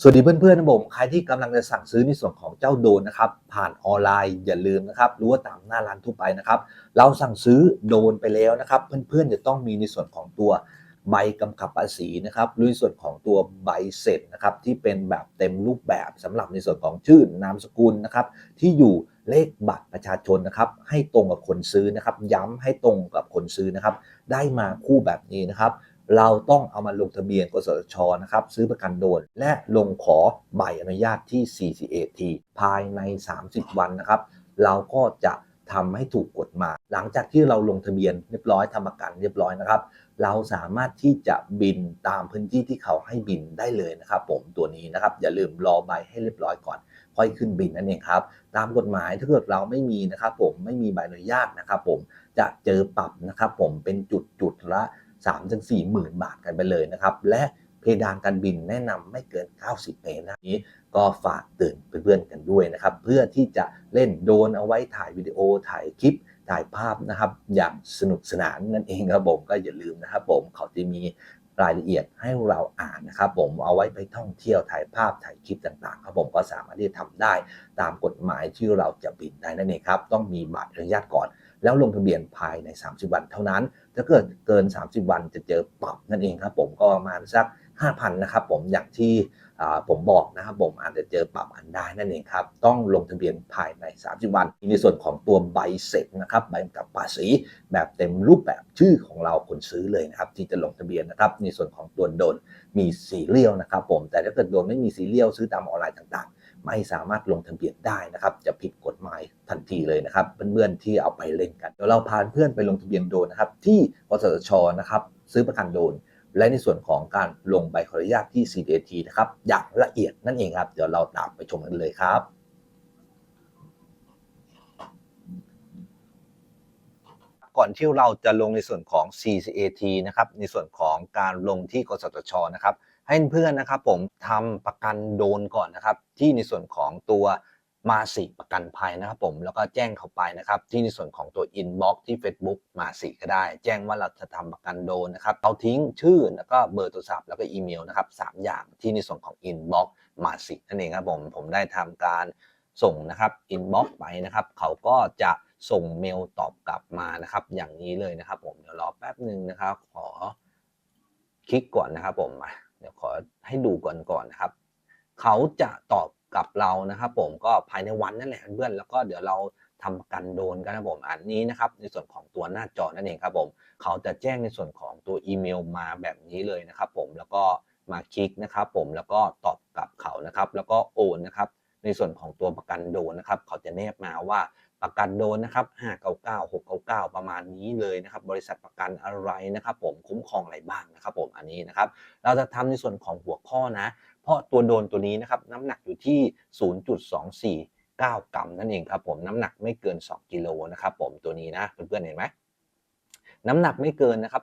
สวัสดีเพื่อนๆนะผมใครที่กำลังจะสั่งซื้อในส่วนของเจ้าโดนนะครับ ผ่านออนไลน์อย่าลืมนะครับหรู้ว่าตามหน้าร้านทั่วไปนะครับ เราสั่งซื้อโดนไปแล้วนะครับ เพื่อนๆจะต้องมีในส่วนของตัวใบกำกับภาษีนะครับหรือในส่วนของตัวใบเสร็จนะครับที่เป็นแบบเต็มรูปแบบสำหรับในส่วนของชื่อนามสกุลนะครับ ที่อยู่เลขบัตรประชาชนนะครับ ให้ตรงกับคนซื้อนะครับ ย้ำให้ตรงกับคนซื้อนะครับ ได้มาคู่แบบนี้นะครับ เราต้องเอามาลงทะเบียนกสทชนะครับซื้อประกันโดน และลงขอใบอนุญาตที่ CCAT ภายใน 30 วันนะครับ เราก็จะทำให้ถูกกฎหมาย หลังจากที่เราลงทะเบียนเรียบร้อยทำประกันเรียบร้อยนะครับ เราสามารถที่จะบินตามพื้นที่ที่เขาให้บินได้เลยนะครับ ผมตัวนี้นะครับ อย่าลืมรอใบให้เรียบร้อยก่อน ค่อยขึ้นบินนั่นเองครับ ตามกฎหมายถ้าเกิดเราไม่มีนะครับ ผมไม่มีใบอนุญาตนะครับ ผมจะเจอปรับนะครับ ผมเป็นจุดจุดละ 3ถึง4หมื่นบาทกันไปเลยนะครับ และเพดานการบินแนะนำไม่เกิน 90เมตรนะนี้ก็ฝากเตือนเพื่อนๆกันด้วยนะครับ เพื่อที่จะเล่นโดนเอาไว้ถ่ายวิดีโอถ่ายคลิปถ่ายภาพนะครับ อย่างสนุกสนานนั่นเองครับผมก็อย่าลืมนะครับผมเขาจะมีรายละเอียดให้เราอ่านนะครับผมเอาไว้ไปท่องเที่ยวถ่ายภาพถ่ายคลิปต่างๆครับผมก็สามารถที่จะทำได้ตามกฎหมายที่เราจะบินได้นั่นเองครับ ต้องมีบัตรอนุญาตก่อน แล้วลงทะเบียนภายใน 30 วันเท่านั้น ถ้าเกิดเกิน 30 วันจะเจอปรับนั่นเองครับผมก็ประมาณสัก 5,000นะครับผมอย่างที่ผมบอกนะครับผมอาจจะเจอปรับกันได้นั่นเองครับ ต้องลงทะเบียนภายใน 30 วัน ในส่วนของตัวใบเสร็จนะครับใบกำกับภาษีแบบเต็มรูปแบบชื่อของเราคนซื้อเลยนะครับที่จะลงทะเบียนนะครับในส่วนของตัวโดนมีซีเรียลนะครับผมแต่ถ้าเกิดโดนไม่มีซีเรียลซื้อตามออนไลน์ต่าง ไม่สามารถลงทะเบียนได้นะครับ จะผิดกฎหมายทันทีเลยนะครับ เพื่อนๆที่เอาไปเล่นกัน เดี๋ยวเราพาเพื่อนไปลงทะเบียนโดนนะครับ ที่กสชนะครับ ซื้อประกันโดน และในส่วนของการลงใบขออนุญาตที่ CDT นะครับ อย่างละเอียดนั่นเองครับ เดี๋ยวเราตามไปชมกันเลยครับก่อนที่เราจะลงในส่วนของ CCAT นะครับ ในส่วนของการลงที่กสทชนะครับ ให้เพื่อนนะครับผมทำประกันโดนก่อนนะครับ ที่ในส่วนของตัวมาสิประกันภัยนะครับผมแล้วก็แจ้งเข้าไปนะครับ ที่ในส่วนของตัว inbox ที่ Facebook มาสิก็ได้ แจ้งว่าเราจะทำประกันโดนนะครับเราทิ้งชื่อแล้วก็เบอร์โทรศัพท์แล้วก็อีเมลนะครับสามอย่างที่ในส่วนของ inbox มาสินั่นเองครับผมผมได้ทำการส่งนะครับ inbox ไปนะครับ เขาก็จะส่งเมลตอบกลับมานะครับ อย่างนี้เลยนะครับ ผมเดี๋ยวรอแป๊บหนึ่งนะครับ ขอคลิกก่อนนะครับผมมา เดี๋ยวขอให้ดูก่อนก่อนนะครับ เขาจะตอบกับเรานะครับ ผมก็ภายในวันนั่นแหละเพื่อนแล้วก็เดี๋ยวเราทำประกันโดนกันนะผมอันนี้นะครับในส่วนของตัวหน้าจอนั่นเองครับผมเขาจะแจ้งในส่วนของตัวอีเมลมาแบบนี้เลยนะครับผมแล้วก็มาคลิกนะครับผมแล้วก็ตอบกลับเขานะครับ แล้วก็โอนนะครับในส่วนของตัวประกันโดนนะครับ เขาจะแนบมาว่า ประกันโดนนะครับ599 699 ประมาณนี้เลยนะครับ บริษัทประกันอะไรนะครับ ผมคุ้มครองอะไรบ้างนะครับ ผมอันนี้นะครับ เราจะทำในส่วนของหัวข้อนะ เพราะตัวโดนตัวนี้นะครับน้ำหนักอยู่ที่ 0.249 กรัมนั่นเองครับผมน้ำหนักไม่เกิน 2 กิโลนะครับผมตัวนี้นะเพื่อนๆเห็นไหมน้ำหนักไม่เกินนะครับ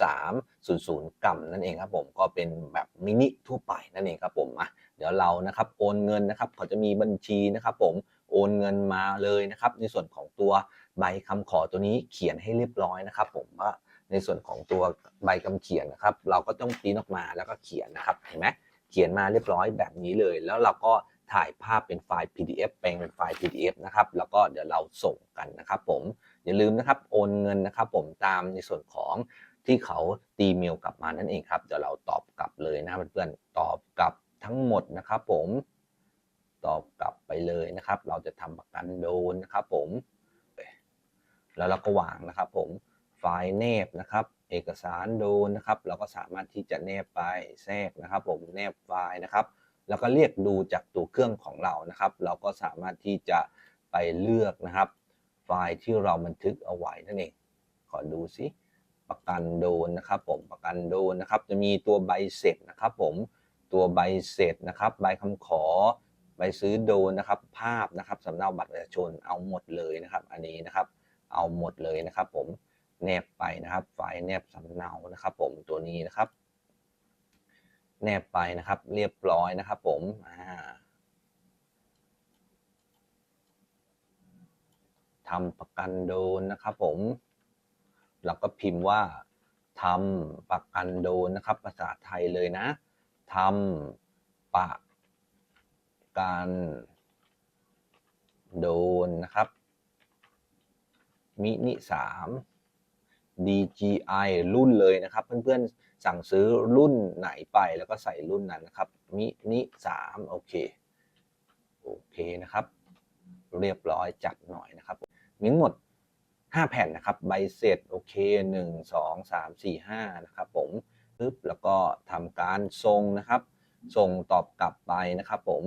0.300 กรัมนั่นเองครับผมก็เป็นแบบมินิทั่วไปนั่นเองครับผมอะเดี๋ยวเรานะครับโอนเงินนะครับเขาจะมีบัญชีนะครับผม โอนเงินมาเลยนะครับ ในส่วนของตัวใบคำขอตัวนี้เขียนให้เรียบร้อยนะครับ ผมว่าในส่วนของตัวใบคำเขียนนะครับ เราก็ต้องปริ้นออกมาแล้วก็เขียนนะครับเห็นไหมเขียนมาเรียบร้อยแบบนี้เลย แล้วเราก็ถ่ายภาพเป็นไฟล์ PDF แปลงเป็นไฟล์ PDF นะครับ แล้วก็เดี๋ยวเราส่งกันนะครับ ผมอย่าลืมนะครับโอนเงินนะครับ ผมตามในส่วนของที่เขาตีเมลกลับมานั่นเองครับเดี๋ยวเราตอบกลับเลยนะเพื่อนๆตอบกลับทั้งหมดนะครับ ผม ตอบกลับไปเลยนะครับ เราจะทำประกันโดนนะครับผม แล้วเราก็วางนะครับผมไฟล์แนบนะครับ เอกสารโดนนะครับ เราก็สามารถที่จะแนบไปแทรกนะครับ ผมแนบไฟล์นะครับแล้วก็เรียกดูจากตัวเครื่องของเรานะครับ เราก็สามารถที่จะไปเลือกนะครับ ไฟล์ที่เราบันทึกเอาไว้นั่นเอง ขอดูสิประกันโดนนะครับ ผมประกันโดนนะครับ จะมีตัวใบเสร็จนะครับ ผมตัวใบเสร็จนะครับ ใบคำขอ ใบซื้อโดนนะครับ ภาพนะครับสำเนาบัตรประชาชนเอาหมดเลยนะครับ อันนี้นะครับ เอาหมดเลยนะครับ ผมแนบไปนะครับไฟล์แนบสำเนานะครับ ผมตัวนี้นะครับ แนบไปนะครับ เรียบร้อยนะครับ ผมอ่าทำประกันโดนนะครับ ผมเราก็พิมพ์ว่าทำประกันโดนนะครับ ภาษาไทยเลยนะทำปะ กันโดนนะครับ มินิสาม DGI รุ่นเลยนะครับ เพื่อนๆ สั่งซื้อรุ่นไหนไปแล้วก็ใส่รุ่นนั้นนะครับ มินิสามโอเค โอเคนะครับ เรียบร้อยจัดหน่อยนะครับ มีหมด 5 แผ่นนะครับ ใบเสร็จโอเค 1 2 3 4 5 นะครับผมปึ๊บแล้วก็ทำการส่งนะครับ ส่งตอบกลับไปนะครับผม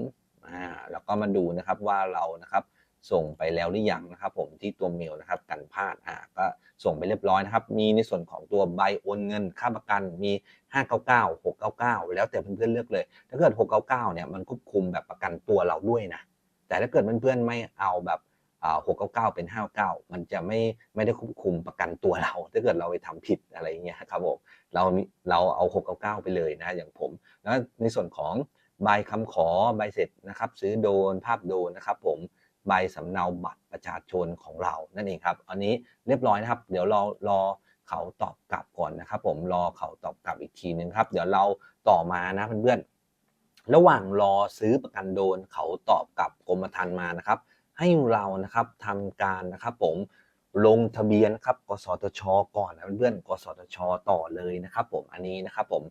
อ่าแล้วก็มาดูนะครับว่าเรานะครับส่งไปแล้วหรือยังนะครับ ผมที่ตัวเมลนะครับกันพลาดอ่าก็ส่งไปเรียบร้อยนะครับ มีในส่วนของตัวใบโอนเงินค่าประกันมี 599 699 แล้วแต่เพื่อนๆเลือกเลย ถ้าเกิด 699 เนี่ยมันควบคุมแบบประกันตัวเราด้วยนะแต่ถ้าเกิดเพื่อนๆไม่เอาแบบอ่า699 เป็น599มันจะไม่ไม่ได้ควบคุมประกันตัวเรา ถ้าเกิดเราไปทำผิดอะไรเงี้ยครับผมเราเราเอา 699 ไปเลยนะอย่างผม แล้วในส่วนของ ใบคำขอใบเสร็จนะครับ ซื้อโดนภาพโดนนะครับผมใบสำเนาบัตรประชาชนของเรานั่นเองครับ อันนี้เรียบร้อยนะครับ เดี๋ยวรารอเขาตอบกลับก่อนนะครับ ผมรอเขาตอบกลับอีกทีนึงครับ เดี๋ยวเราต่อมานะเพื่อนๆระหว่างรอซื้อประกันโดนเขาตอบกลับกรมธรรม์มานะครับ ให้เรานะครับทำการนะครับ ผมลงทะเบียนครับกสทช ก่อนนะเพื่อนๆกสทช ต่อเลยนะครับ ผมอันนี้นะครับ ผม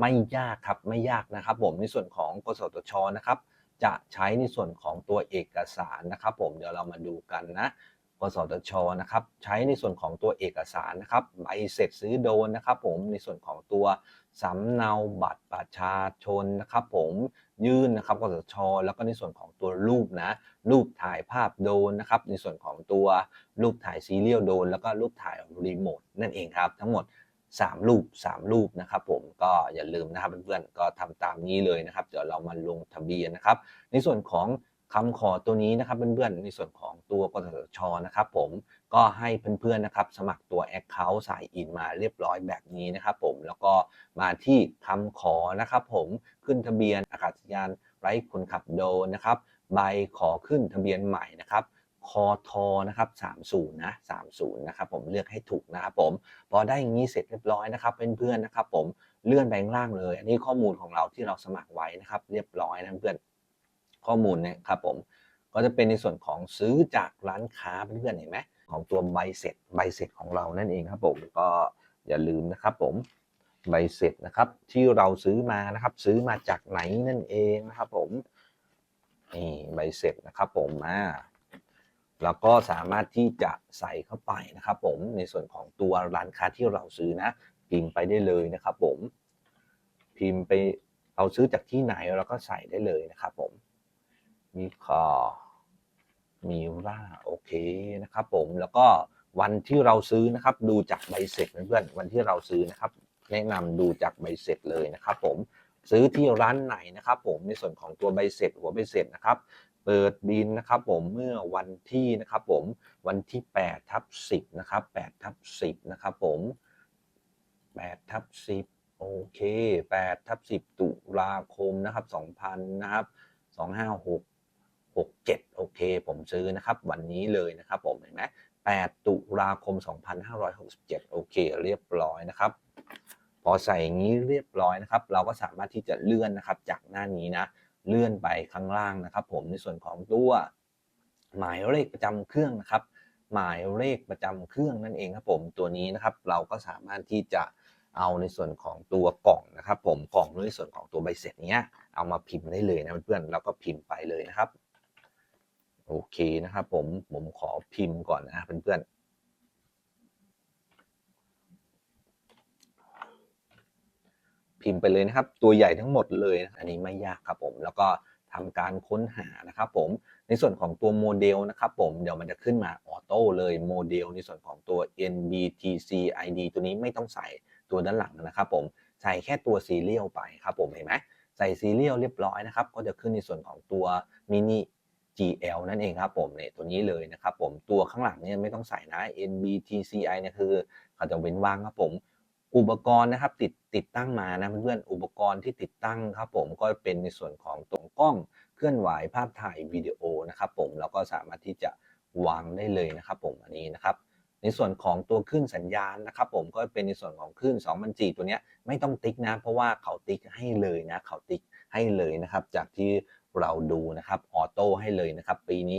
ไม่ยากครับไม่ยากนะครับ ผมในส่วนของกสทชนะครับ จะใช้ในส่วนของตัวเอกสารนะครับ ผมเดี๋ยวเรามาดูกันนะกสทชนะครับใช้ในส่วนของตัวเอกสารนะครับใบเสร็จซื้อโดนนะครับ ผมในส่วนของตัวสำเนาบัตรประชาชนนะครับ ผมยื่นนะครับกสทช แล้วก็ในส่วนของตัวรูปนะรูปถ่ายภาพโดนนะครับ ในส่วนของตัวรูปถ่ายซีเรียลโดน แล้วก็รูปถ่ายรีโมทนั่นเองครับ ทั้งหมด 3 รูป 3 รูปนะครับผมก็อย่าลืมนะครับเพื่อนๆก็ทำตามนี้เลยนะครับ เดี๋ยวเรามาลงทะเบียนนะครับ ในส่วนของคำขอตัวนี้นะครับเพื่อนๆในส่วนของตัวกสชนะครับ ผมก็ให้เพื่อนๆนะครับ สมัครตัว Account สายอินมาเรียบร้อยแบบนี้นะครับ ผมแล้วก็มาที่คำขอนะครับ ผมขึ้นทะเบียนอากาศยานไร้คนขับโดนนะครับ ใบขอขึ้นทะเบียนใหม่นะครับ คอทอนะครับ30นะ30นะครับผมเลือกให้ถูกนะครับผมพอได้อย่างนี้เสร็จเรียบร้อยนะครับเพื่อนๆนะครับผมเลื่อนไปข้างล่างเลย อันนี้ข้อมูลของเราที่เราสมัครไว้นะครับ เรียบร้อยนะเพื่อนข้อมูลเนี่ยครับผมก็จะเป็นในส่วนของซื้อจากร้านค้าเพื่อนๆเห็นไหมของตัวใบเสร็จใบเสร็จของเรานั่นเองครับผมก็อย่าลืมนะครับผมใบเสร็จนะครับที่เราซื้อมานะครับ ซื้อมาจากไหนนั่นเองนะครับผมนี่ใบเสร็จนะครับผมมา แล้วก็สามารถที่จะใส่เข้าไปนะครับผมในส่วนของตัวร้านค้าที่เราซื้อนะ พิมพ์ไปได้เลยนะครับผมพิมพ์ไปเราซื้อจากที่ไหนเราก็ใส่ได้เลยนะครับผมมีคอมีร่าโอเคนะครับผมแล้วก็วันที่เราซื้อนะครับ ดูจากใบเสร็จเพื่อนวันที่เราซื้อนะครับ แนะนำดูจากใบเสร็จเลยนะครับ ผมซื้อที่ร้านไหนนะครับ ผมในส่วนของตัวใบเสร็จหัวใบเสร็จนะครับ เปิดบินนะครับผมเมื่อวันที่นะครับผมวันที่8ทับ10นะครับ8ทับ10นะครับผม8ทับ10โอเค8ทับ10 ตุลาคมนะครับ2000นะครับ256 67โอเค ผมซื้อนะครับ วันนี้เลยนะครับผมเห็นไหม8ตุลาคม 2567 โอเค เรียบร้อยนะครับ พอใส่อย่างนี้เรียบร้อยนะครับ เราก็สามารถที่จะเลื่อนนะครับจากหน้านี้นะ เลื่อนไปข้างล่างนะครับ ผมในส่วนของตัวหมายเลขประจำเครื่องนะครับ หมายเลขประจำเครื่องนั่นเองครับผมตัวนี้นะครับ เราก็สามารถที่จะเอาในส่วนของตัวกล่องนะครับ ผมกล่องในส่วนของตัวใบเสร็จเนี้ยเอามาพิมพ์ได้เลยนะเพื่อนๆแล้วก็พิมพ์ไปเลยนะครับโอเคนะครับผมผมขอพิมพ์ก่อนนะเพื่อนๆ พิมพ์ไปเลยนะครับ ตัวใหญ่ทั้งหมดเลย อันนี้ไม่ยากครับผม แล้วก็ทำการค้นหานะครับผม ในส่วนของตัวโมเดลนะครับผม เดี๋ยวมันจะขึ้นมาออโต้เลยโมเดล ในส่วนของตัว NBTC ID ตัวนี้ไม่ต้องใส่ตัวด้านหลังนะครับผม ใส่แค่ตัวซีเรียลไปครับผม เห็นไหม ใส่ซีเรียลเรียบร้อยนะครับ ก็จะขึ้นในส่วนของตัวมินิ GL นั่นเองครับผมเนี่ยตัวนี้เลยนะครับผมตัวข้างหลังเนี่ยไม่ต้องใส่นะ NBTCI เนี่ยคือเขาจะเว้นว่างครับผม อุปกรณ์นะครับติดติดตั้งมานะเพื่อนๆอุปกรณ์ที่ติดตั้งครับผมก็เป็นในส่วนของตัวกล้องเคลื่อนไหวภาพถ่ายวิดีโอนะครับผมแล้วก็สามารถที่จะวางได้เลยนะครับผมอันนี้นะครับ ในส่วนของตัวคลื่นสัญญาณนะครับผมก็เป็นในส่วนของคลื่น2 0 0 4ตัวนี้ไม่ต้องติ๊กนะ เพราะว่าเขาติ๊กให้เลยนะเขาติ๊กให้เลยนะครับ จากที่เราดูนะครับออโต้ให้เลยนะครับ ปีนี้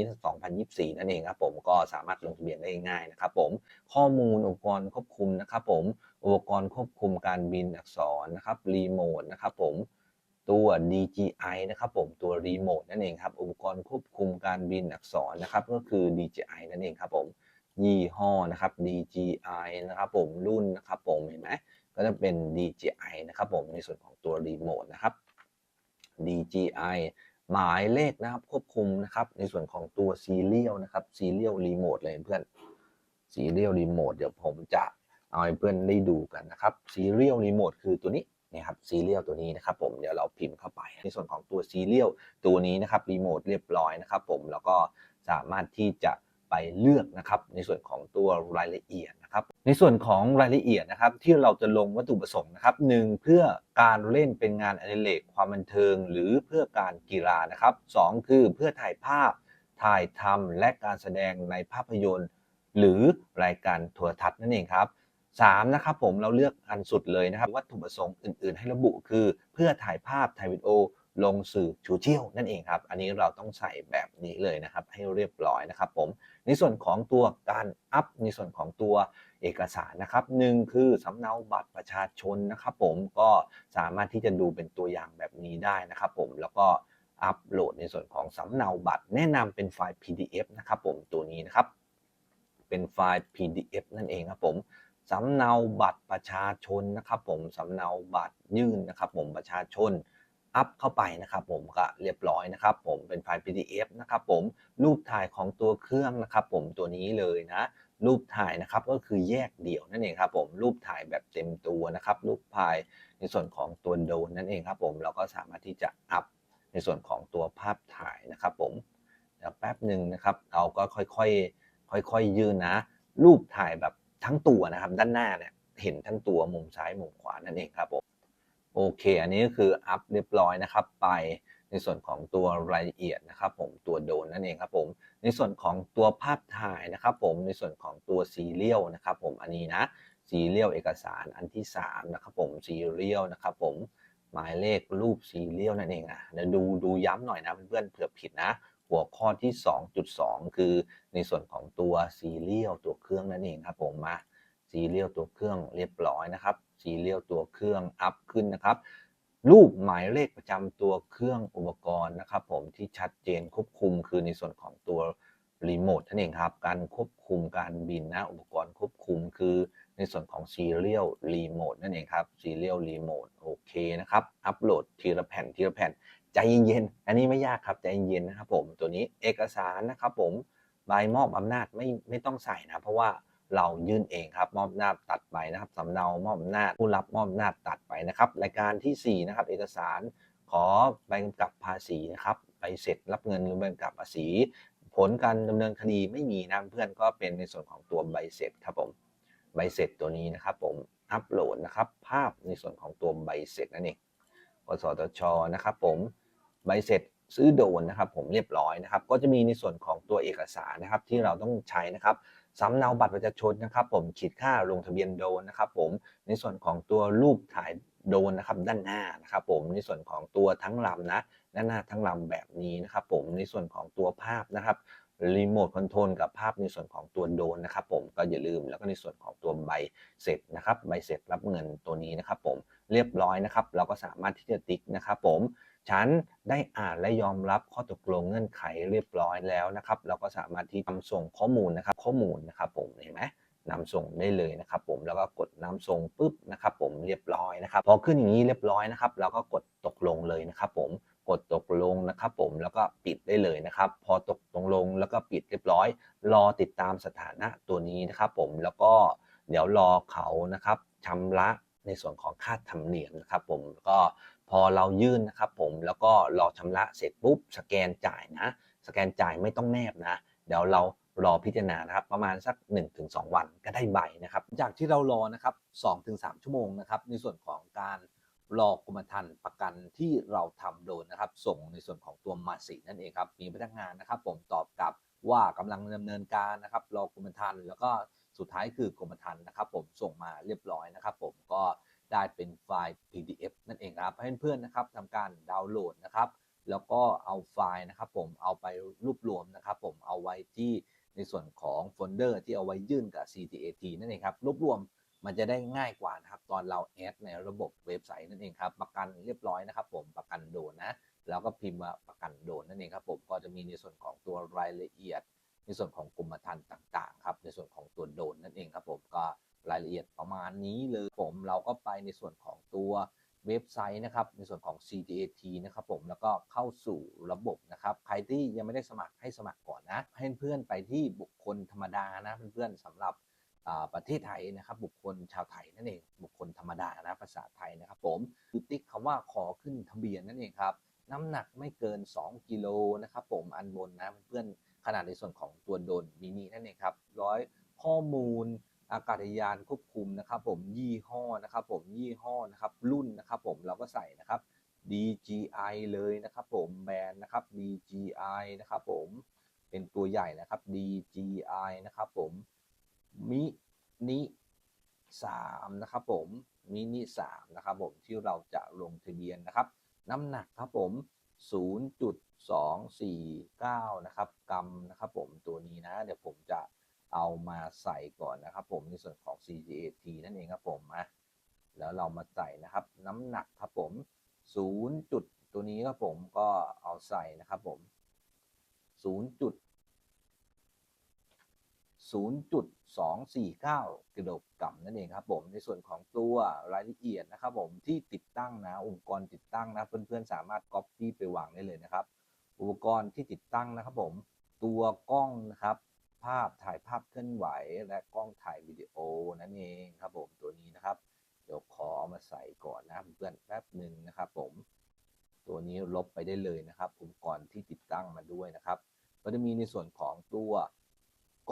2024 นั่นเองครับผมก็สามารถลงทะเบียนได้ง่ายนะครับผมข้อมูลอุปกรณ์ควบคุมนะครับผม อุปกรณ์ควบคุมการบินอักษรนะครับรีโมทนะครับผมตัว DJI นะครับผมตัวรีโมทนั่นเองครับอุปกรณ์ควบคุมการบินอักษรนะครับก็คือ DJI นั่นเองครับผมยี่ห้อนะครับ DJI นะครับผมรุ่นนะครับผมเห็นไหมก็จะเป็น DJI นะครับผมในส่วนของตัวรีโมทนะครับ DJI หมายเลขนะครับควบคุมนะครับในส่วนของตัวซีเรียลนะครับซีเรียลรีโมทเลยเพื่อนซีเรียลรีโมทเดี๋ยวผมจะ เอาให้เพื่อนได้ดูกันนะครับซีเรียลรีโมทคือตัวนี้เนี่ยครับซีเรียลตัวนี้นะครับผมเดี๋ยวเราพิมพ์เข้าไป ในส่วนของตัวซีเรียลตัวนี้นะครับรีโมทเรียบร้อยนะครับผมแล้วก็สามารถที่จะไปเลือกนะครับในส่วนของตัวรายละเอียดนะครับ ในส่วนของรายละเอียดนะครับ ที่เราจะลงวัตถุประสงค์นะครับหนึ่งเพื่อการเล่นเป็นงานอดิเรกความบันเทิง หรือเพื่อการกีฬานะครับสองคือเพื่อถ่ายภาพถ่ายทำและการแสดงในภาพยนตร์ หรือรายการโทรทัศน์นั่นเองครับ สามนะครับผมเราเลือกอันสุดเลยนะครับ วัตถุประสงค์อื่น ๆ ให้ระบุคือ เพื่อถ่ายภาพถ่ายวิดีโอลงสื่อโซเชียลนั่นเองครับ อันนี้เราต้องใส่แบบนี้เลยนะครับ ให้เรียบร้อยนะครับผม ในส่วนของตัวการอัพ ในส่วนของตัวเอกสารนะครับหนึ่งคือสำเนาบัตรประชาชนนะครับผม ก็สามารถที่จะดูเป็นตัวอย่างแบบนี้ได้นะครับผม แล้วก็อัปโหลดในส่วนของสำเนาบัตร แนะนำเป็นไฟล์ PDF นะครับผม ตัวนี้นะครับ เป็นไฟล์ PDF นั่นเองครับผม สำเนาบัตรประชาชนนะครับผมสำเนาบัตรยื่นนะครับผมประชาชนอัพเข้าไปนะครับผมก็เรียบร้อยนะครับผมเป็นไฟล์ PDF นะครับผมรูปถ่ายของตัวเครื่องนะครับผมตัวนี้เลยนะรูปถ่ายนะครับก็คือแยกเดี่ยวนั่นเองครับผมรูปถ่ายแบบเต็มตัวนะครับรูปถ่ายในส่วนของตัวโดนนั่นเองครับผมเราก็สามารถที่จะอัพในส่วนของตัวภาพถ่ายนะครับผมเดี๋ยวแป๊บหนึ่งนะครับเราก็ค่อยๆค่อยๆ ยื่นนะ รูปถ่ายแบบ ทั้งตัวนะครับ ด้านหน้าเนี่ยเห็นทั้งตัวมุมซ้ายมุมขวานั่นเองครับผมโอเค อันนี้ก็คืออัพเรียบร้อยนะครับ ไปในส่วนของตัวรายละเอียดนะครับ ผมตัวโดนนั่นเองครับผม ในส่วนของตัวภาพถ่ายนะครับ ผมในส่วนของตัวซีเรียลนะครับ ผมอันนี้นะซีเรียลเอกสารอันที่3นะครับ ผมซีเรียลนะครับ ผมหมายเลขรูปซีเรียลนั่นเองอะเดี๋ยวดูดูย้ำหน่อยนะเพื่อนๆเผื่อผิดนะ หัวข้อที่ 2.2 คือในส่วนของตัวซีเรียลตัวเครื่องนั่นเองครับผมมาซีเรียลตัวเครื่องเรียบร้อยนะครับซีเรียลตัวเครื่องอัพขึ้นนะครับรูปหมายเลขประจำตัวเครื่องอุปกรณ์นะครับ ผมที่ชัดเจนควบคุมคือในส่วนของตัวรีโมทนั่นเองครับ การควบคุมการบินนะอุปกรณ์ควบคุมคือในส่วนของ Serial Remote นั่นเองครับ Serial Remote โอเคนะครับ อัปโหลดทีละแผ่นทีละแผ่น ใจเย็นๆ อันนี้ไม่ยากครับใจเย็นๆนะครับผมตัวนี้เอกสารนะครับผมใบมอบอำนาจไม่ไม่ต้องใส่นะเพราะว่าเรายื่นเองครับมอบอำนาจตัดไปนะครับสำเนามอบอำนาจผู้รับมอบอำนาจตัดไปนะครับรายการที่ 4 นะครับ เอกสารขอใบกำกับภาษีนะครับใบเสร็จรับเงินหรือใบกำกับภาษี ผลการดำเนินคดีไม่มีนะเพื่อนก็เป็นในส่วนของตัวใบเสร็จครับผมใบเสร็จตัวนี้นะครับผมอัปโหลดนะครับภาพในส่วนของตัวใบเสร็จนั่นเอง กสทชนะครับผมใบเสร็จซื้อโดนนะครับผมเรียบร้อยนะครับ ก็จะมีในส่วนของตัวเอกสารนะครับที่เราต้องใช้นะครับสำเนาบัตรประชาชนนะครับ ผมขีดค่าลงทะเบียนโดนนะครับผมในส่วนของตัวรูปถ่ายโดนนะครับด้านหน้านะครับ ผมในส่วนของตัวทั้งลำนะด้านหน้าทั้งลำแบบนี้นะครับ ผมในส่วนของตัวภาพนะครับ รีโมทคอนโทรลกับภาพในส่วนของตัวโดนนะครับผมก็อย่าลืมแล้วก็ในส่วนของตัวใบเสร็จนะครับใบเสร็จรับเงินตัวนี้นะครับผมเรียบร้อยนะครับ เราก็สามารถที่จะติ๊กนะครับผมฉันได้อ่านและยอมรับข้อตกลงเงื่อนไขเรียบร้อยแล้วนะครับ เราก็สามารถที่นำส่งข้อมูลนะครับ ข้อมูลนะครับผมเห็นไหมนำส่งได้เลยนะครับผมแล้วก็กดนำส่งปุ๊บนะครับผมเรียบร้อยนะครับพอขึ้นอย่างนี้เรียบร้อยนะครับ เราก็กดตกลงเลยนะครับผม กดตกลงนะครับผมแล้วก็ปิดได้เลยนะครับ พอตกตกลงแล้วก็ปิดเรียบร้อย รอติดตามสถานะตัวนี้นะครับผมแล้วก็เดี๋ยวรอเขานะครับชำระในส่วนของค่าธรรมเนียมนะครับผมก็พอเรายื่นนะครับผมแล้วก็รอชำระเสร็จปุ๊บสแกนจ่ายนะ สแกนจ่ายไม่ต้องแนบนะ เดี๋ยวเรารอพิจารณานะครับประมาณสัก 1-2 วันก็ได้ใบนะครับ จากที่เรารอนะครับ2-3 ชั่วโมงนะครับในส่วนของการ รอกรมธรรม์ประกันที่เราทำโดนนะครับ ส่งในส่วนของตัวมาสีนั่นเองครับ มีพนักงานนะครับ ผมตอบกลับว่ากำลังดำเนินการนะครับ รอกรมธรรม์แล้วก็สุดท้ายคือกรมธรรม์นะครับ ผมส่งมาเรียบร้อยนะครับ ผมก็ได้เป็นไฟล์ PDF นั่นเองครับให้เพื่อนๆนะครับทำการดาวน์โหลดนะครับ แล้วก็เอาไฟล์นะครับ ผมเอาไปรวบรวมนะครับ ผมเอาไว้ที่ในส่วนของโฟลเดอร์ที่เอาไว้ยื่นกับ CTAT นั่นเองครับรวบรวม มันจะได้ง่ายกว่านะครับ ตอนเราแอดในระบบเว็บไซต์นั่นเองครับ ประกันเรียบร้อยนะครับ ผมประกันโดนนะ แล้วก็พิมพ์ว่าประกันโดนนั่นเองครับ ผมก็จะมีในส่วนของตัวรายละเอียด ในส่วนของกรมธรรม์ต่างๆครับในส่วนของตัวโดนนั่นเองครับ ผมก็รายละเอียดประมาณนี้เลยผมเราก็ไปในส่วนของตัวเว็บไซต์นะครับ ในส่วนของ CTAT นะครับผมแล้วก็เข้าสู่ระบบนะครับ ใครที่ยังไม่ได้สมัครให้สมัครก่อนนะ ให้เพื่อนไปที่บุคคลธรรมดานะเพื่อนๆสำหรับ ประเทศไทยนะครับ บุคคลชาวไทยนั่นเองบุคคลธรรมดานะภาษาไทยนะครับผมคือติ๊กคำว่าขอขึ้นทะเบียนนั่นเองครับน้ำหนักไม่เกิน 2 กิโลนะครับผมอันบนนะเพื่อนขนาดในส่วนของตัวโดนมินินั่นเองครับร้อยข้อมูลอากาศยานควบคุมนะครับผมยี่ห้อนะครับผมยี่ห้อนะครับรุ่นนะครับผมเราก็ใส่นะครับ DGI เลยนะครับผมแบรนด์นะครับ DGI นะครับผมเป็นตัวใหญ่นะครับ DGI นะครับผม มินิ3นะครับผมมินิ3นะครับผมที่เราจะลงทะเบียนนะครับ น้ำหนักครับผม 0.249 นะครับกรัมนะครับผมตัวนี้นะ เดี๋ยวผมจะเอามาใส่ก่อนนะครับผมในส่วนของ CGAT นั่นเองครับผมนะแล้วเรามาใส่นะครับ น้ำหนักครับผม 0. จุดตัวนี้ครับผมก็เอาใส่นะครับผม 0. จุด0.249 กิโลกรัมนั่นเองครับผมในส่วนของตัวรายละเอียดนะครับผมที่ติดตั้งนะอุปกรณ์ติดตั้งนะเพื่อนๆสามารถ Copy ไปวางได้เลยนะครับ อุปกรณ์ที่ติดตั้งนะครับผมตัวกล้องนะครับภาพถ่ายภาพเคลื่อนไหวและกล้องถ่ายวิดีโอนั่นเองครับผมตัวนี้นะครับ เดี๋ยวขอเอามาใส่ก่อนนะเพื่อนแป๊บหนึ่งนะครับผม ตัวนี้ลบไปได้เลยนะครับ อุปกรณ์ที่ติดตั้งมาด้วยนะครับ ก็จะมีในส่วนของตัว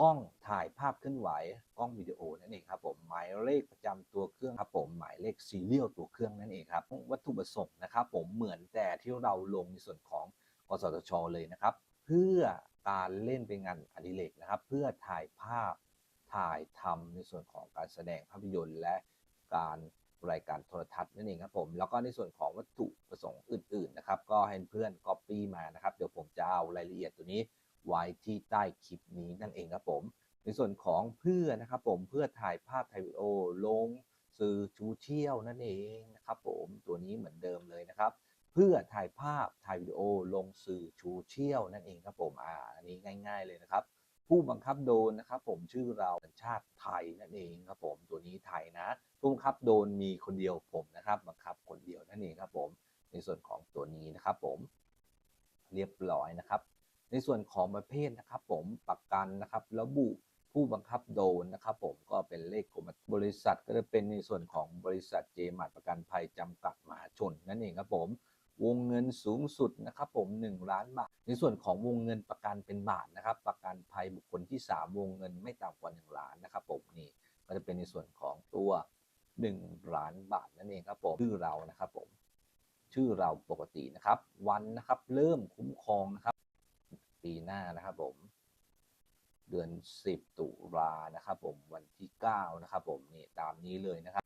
กล้องถ่ายภาพเคลื่อนไหวกล้องวิดีโอนั่นเองครับผมหมายเลขประจำตัวเครื่องครับผมหมายเลขซีเรียลตัวเครื่องนั่นเองครับวัตถุประสงค์นะครับผมเหมือนแต่ที่เราลงในส่วนของกสทช เลยนะครับ เพื่อการเล่นเป็นงานอดิเรกนะครับ เพื่อถ่ายภาพถ่ายทำในส่วนของการแสดงภาพยนตร์และการรายการโทรทัศน์นั่นเองครับผมแล้วก็ในส่วนของวัตถุประสงค์อื่นๆนะครับ ก็ให้เพื่อน Copy มานะครับ เดี๋ยวผมจะเอารายละเอียดตัวนี้ ไว้ที่ใต้คลิปนี้นั่นเองครับผม ในส่วนของเพื่อนะครับผมเพื่อถ่ายภาพถ่ายวิดีโอลงสื่อชูเชี่ยวนั่นเองนะครับผมตัวนี้เหมือนเดิมเลยนะครับ เพื่อถ่ายภาพถ่ายวิดีโอลงสื่อชูเชี่ยวนั่นเองครับผมอ่าอันนี้ง่าย ๆเลยนะครับ ผู้บังคับโดนนะครับ ผมชื่อเราสัญชาติไทยนั่นเองครับผมตัวนี้ไทยนะผู้บังคับโดนมีคนเดียวผมนะครับบังคับคนเดียวนั่นเองครับผมในส่วนของตัวนี้นะครับผมเรียบร้อยนะครับ ในส่วนของประเภทนะครับผมประกันนะครับระบุผู้บังคับโดนนะครับผมก็เป็นเลขกรมบริษัทก็จะเป็นในส่วนของบริษัทเจมาร์ประกันภัยจำกัดมหาชนนั่นเองครับผมวงเงินสูงสุดนะครับผม1ล้านบาท ในส่วนของวงเงินประกันเป็นบาทนะครับ ประกันภัยบุคคลที่ 3 วงเงินไม่ต่ำกว่า 1 ล้านนะครับผมนี่ก็จะเป็นในส่วนของตัว1ล้านบาทนั่นเองครับผมชื่อเรานะครับผมชื่อเราปกตินะครับ วันนะครับเริ่มคุ้มครองนะครับ ปีหน้านะครับผม เดือน 10 ตุลานะครับผมวันที่ 9 นะครับผมนี่ตามนี้เลยนะครับ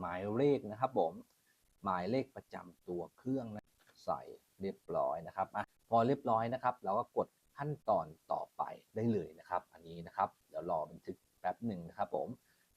หมายเลขนะครับผม หมายเลขประจำตัวเครื่องนะใส่เรียบร้อยนะครับอะพอเรียบร้อยนะครับ เราก็กดขั้นตอนต่อไปได้เลยนะครับ อันนี้นะครับเดี๋ยวรอบันทึกแป๊บหนึ่งนะครับผม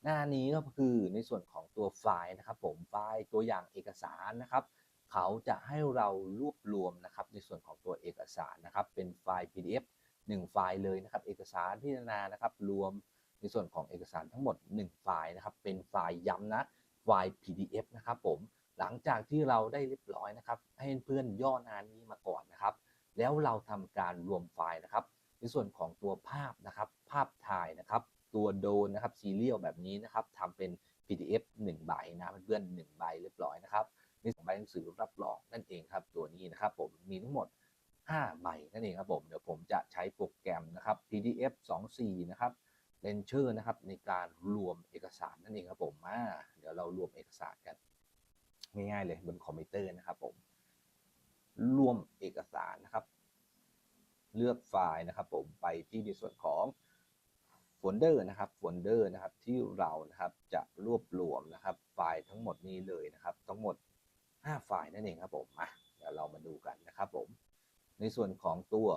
หน้านี้ก็คือในส่วนของตัวไฟล์นะครับ ผมไฟล์ตัวอย่างเอกสารนะครับ เขาจะให้เรารวบรวมนะครับในส่วนของตัวเอกสารนะครับ เป็นไฟล์ PDF 1 ไฟล์เลยนะครับ เอกสารพิจารณานะครับรวมในส่วนของเอกสารทั้งหมด 1 ไฟล์นะครับ เป็นไฟล์ย้ำนะไฟล์ PDF นะครับผมหลังจากที่เราได้เรียบร้อยนะครับ ให้เพื่อนย่อหน้านี้มาก่อนนะครับ แล้วเราทำการรวมไฟล์นะครับ ในส่วนของตัวภาพนะครับ ภาพถ่ายนะครับ ตัวโดนนะครับซีเรียลแบบนี้นะครับทำเป็น PDF 1ใบนะเพื่อนๆ1ใบเรียบร้อยนะครับ ในสองใบหนังสือรับรองนั่นเองครับตัวนี้นะครับผมมีทั้งหมด 5 ใบนั่นเองครับผมเดี๋ยวผมจะใช้โปรแกรมนะครับ PDF 24นะครับเลนเชอร์นะครับในการรวมเอกสารนั่นเองครับผมมาเดี๋ยวเรารวมเอกสารกันง่ายๆเลยบนคอมพิวเตอร์นะครับผมรวมเอกสารนะครับ เลือกไฟล์นะครับ ผมไปที่ในส่วนของโฟลเดอร์นะครับโฟลเดอร์นะครับที่เรานะครับจะรวบรวมนะครับ ไฟล์ทั้งหมดนี้เลยนะครับ ทั้งหมด 5 ไฟล์นั่นเองครับผมมาเดี๋ยวเรามาดูกันนะครับผม ในส่วนของตัว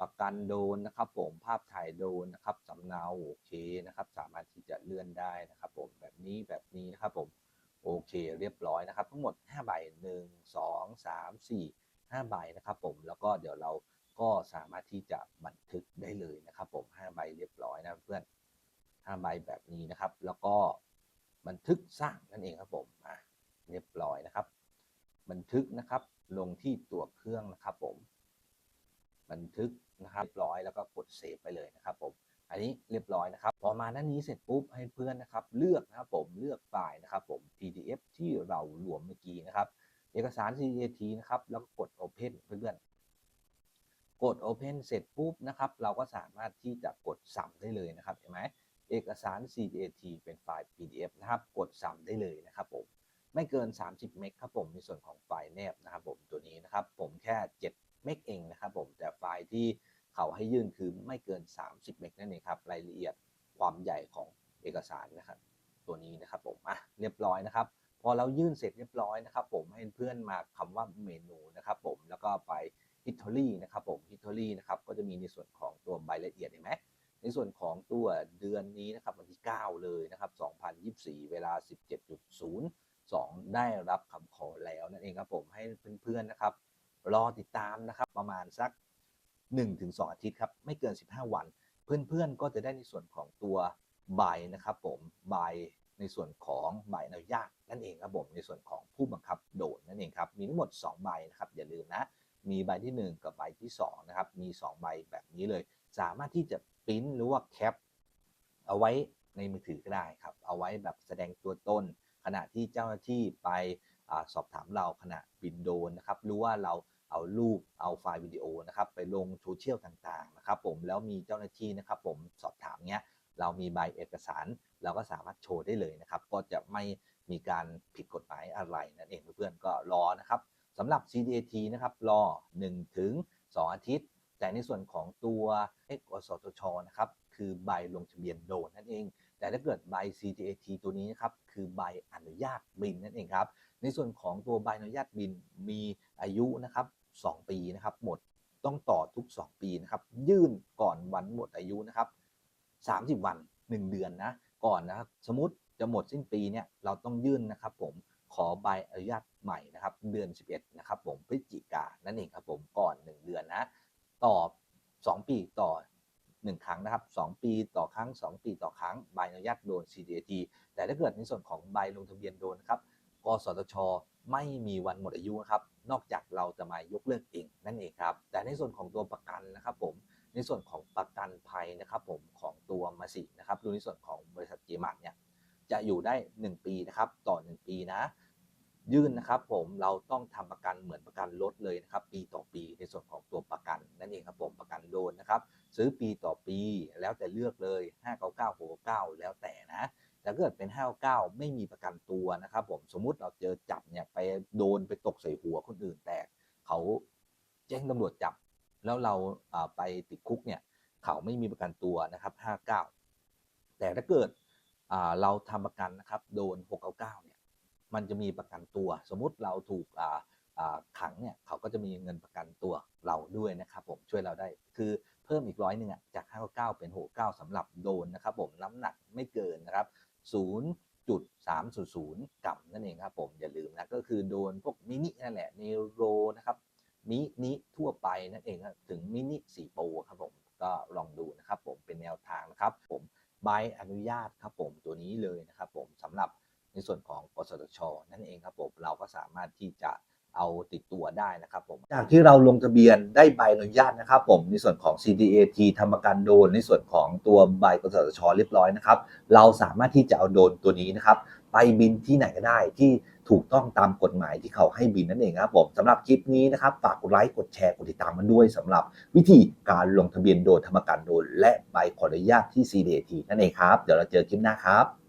ประกันโดนนะครับ ผมภาพถ่ายโดนนะครับสำเนาโอเคนะครับ สามารถที่จะเลื่อนได้นะครับ ผมแบบนี้แบบนี้นะครับผมโอเคเรียบร้อยนะครับ ทั้งหมด5ใบ1 2 3 4 5ใบนะครับ ผมแล้วก็เดี๋ยวเราก็สามารถที่จะบันทึกได้เลยนะครับ ผม5ใบเรียบร้อยนะเพื่อน5ใบแบบนี้นะครับ แล้วก็บันทึกสร้างนั่นเองครับผมอะเรียบร้อยนะครับ บันทึกนะครับ ลงที่ตัวเครื่องนะครับผม บันทึกนะครับเรียบร้อยแล้วก็กดเซฟไปเลยนะครับผม อันนี้เรียบร้อยนะครับ พอมาหน้านี้เสร็จปุ๊บให้เพื่อนนะครับ เลือกนะครับผมเลือกไฟล์นะครับผม PDF ที่เรารวมเมื่อกี้นะครับ เอกสาร CAT นะครับแล้วก็กด Open เพื่อนกด Open เสร็จปุ๊บนะครับ เราก็สามารถที่จะกดสัมได้เลยนะครับเห็นไหมเอกสาร CAT เป็นไฟล์ PDF นะครับ กดสัมได้เลยนะครับผม ไม่เกิน 30 เมกครับผมในส่วนของไฟล์แนบนะครับผมตัวนี้นะครับผมแค่ 7 เมกเองนะครับผมแต่ไฟล์ที่เขาให้ยื่นคือไม่เกิน 30 เมกนั่นเองครับรายละเอียดความใหญ่ของเอกสารนะครับตัวนี้นะครับผมอะเรียบร้อยนะครับ พอเรายื่นเสร็จเรียบร้อยนะครับ ผมให้เพื่อนมาคำว่าเมนูนะครับผมแล้วก็ไป history นะครับผม history นะครับก็จะมีในส่วนของตัวใบละเอียดเห็นไหมในส่วนของตัวเดือนนี้นะครับวันที่ 9 เลยนะครับ 2024 เวลา 2 ได้รับคำขอแล้วนั่นเองครับผมให้เพื่อนๆนะครับ รอติดตามนะครับประมาณสัก 1-2 อาทิตย์ครับไม่เกิน 15 วัน เพื่อนๆก็จะได้ในส่วนของตัวใบนะครับผมใบในส่วนของใบอนุญาตนั่นเองครับผมในส่วนของผู้บังคับโดดนั่นเองครับมีทั้งหมด 2 ใบนะครับอย่าลืมนะ มีใบที่ 1 กับใบที่2นะครับมี 2 ใบแบบนี้เลย สามารถที่จะปริ้นหรือว่าแคปเอาไว้ในมือถือก็ได้ครับ เอาไว้แบบแสดงตัวตน ขณะที่เจ้าหน้าที่ไปอสอบถามเราขณะบินโดรนนะครับหรือว่าเราเอารูปเอาไฟล์วิดีโอนะครับไปลงโซเชียลต่างๆนะครับผมแล้วมีเจ้าหน้าที่นะครับผมสอบถามเนี้ยเรามีใบเอกสารเราก็สามารถโชว์ได้เลยนะครับ ก็จะไม่มีการผิดกฎหมายอะไรนั่นเองเพื่อนๆก็รอนะครับสำหรับ CDAT นะครับรอ1ถึง2อาทิตย์ แต่ในส่วนของตัวเอกสทชนะครับคือใบลงทะเบียนโดนนั่นเอง แต่ถ้าเกิดใบ CDAT ตัวนี้นะครับคือใบอนุญาตบินนั่นเองครับ ในส่วนของตัวใบอนุญาตบินมีอายุนะครับ2ปีนะครับหมดต้องต่อทุก 2 ปีนะครับยื่นก่อนวันหมดอายุนะครับ30 วัน 1 เดือนนะก่อนนะครับสมมติจะหมดสิ้นปีเนี่ยเราต้องยื่นนะครับผมขอใบอนุญาตใหม่นะครับเดือน 11นะครับผมพฤศจิกานั่นเองครับผมก่อน 1 เดือนนะต่อ 2 ปีต่อ 1 ครั้งนะครับ 2 ปีต่อครั้ง 2 ปีต่อครั้งใบอนุญาตโดน CDAT แต่ถ้าเกิดในส่วนของใบลงทะเบียนโดนนะครับกสทช ไม่มีวันหมดอายุนะครับ นอกจากเราจะมายกเลิกเองนั่นเองครับ แต่ในส่วนของตัวประกันนะครับผม ในส่วนของประกันภัยนะครับผมของตัวมาสินะครับ ดูในส่วนของบริษัทเจมาร์เนี่ยจะอยู่ได้ 1 ปีนะครับ ต่อ 1 ปีนะ ยื่นนะครับผมเราต้องทำประกันเหมือนประกันรถเลยนะครับ ปีต่อปีในส่วนของตัวประกันนั่นเองครับผมประกันโดนนะครับ ซื้อปีต่อปีแล้วแต่เลือกเลย 599 699 แล้วแต่นะแต่ถ้าเกิดเป็น 599 ไม่มีประกันตัวนะครับผมสมมุติเราเจอจับเนี่ยไปโดนไปตกใส่หัวคนอื่นแตกเขาแจ้งตำรวจจับ แล้วเราไปติดคุกเนี่ยเขาไม่มีประกันตัวนะครับ 59 แต่ถ้าเกิดเราทำประกันนะครับโดน 699เนี่ย มันจะมีประกันตัว สมมุติเราถูกขังเนี่ยเขาก็จะมีเงินประกันตัวเราด้วยนะครับผมช่วยเราได้ คือเพิ่มอีกร้อยหนึ่งอะจาก 599 เป็น 69สำหรับโดนนะครับผมน้ำหนักไม่เกินนะครับ 0.300กรัมนั่นเองครับผมอย่าลืมนะก็คือโดนพวกมินินั่นแหละเนโรนะครับมินิทั่วไปนั่นเองถึงมินิ4โปรครับผมก็ลองดูนะครับผมเป็นแนวทางนะครับผมใบอนุญาตครับผมตัวนี้เลยนะครับผมสำหรับ ในส่วนของกสทช นั่นเองครับผมเราก็สามารถที่จะเอาติดตัวได้นะครับผมจากที่เราลงทะเบียนได้ใบอนุญาตนะครับผมในส่วนของ CDAT ทำประกันโดนในส่วนของตัวใบกสทช เรียบร้อยนะครับ เราสามารถที่จะเอาโดนตัวนี้นะครับ ไปบินที่ไหนก็ได้ที่ถูกต้องตามกฎหมายที่เขาให้บินนั่นเองครับผมสำหรับคลิปนี้นะครับฝากกดไลค์กดแชร์กดติดตามมันด้วยสำหรับวิธีการลงทะเบียนโดนทำประกันโดน และใบขออนุญาตที่ CDAT นั่นเองครับเดี๋ยวเราเจอคลิปหน้าครับ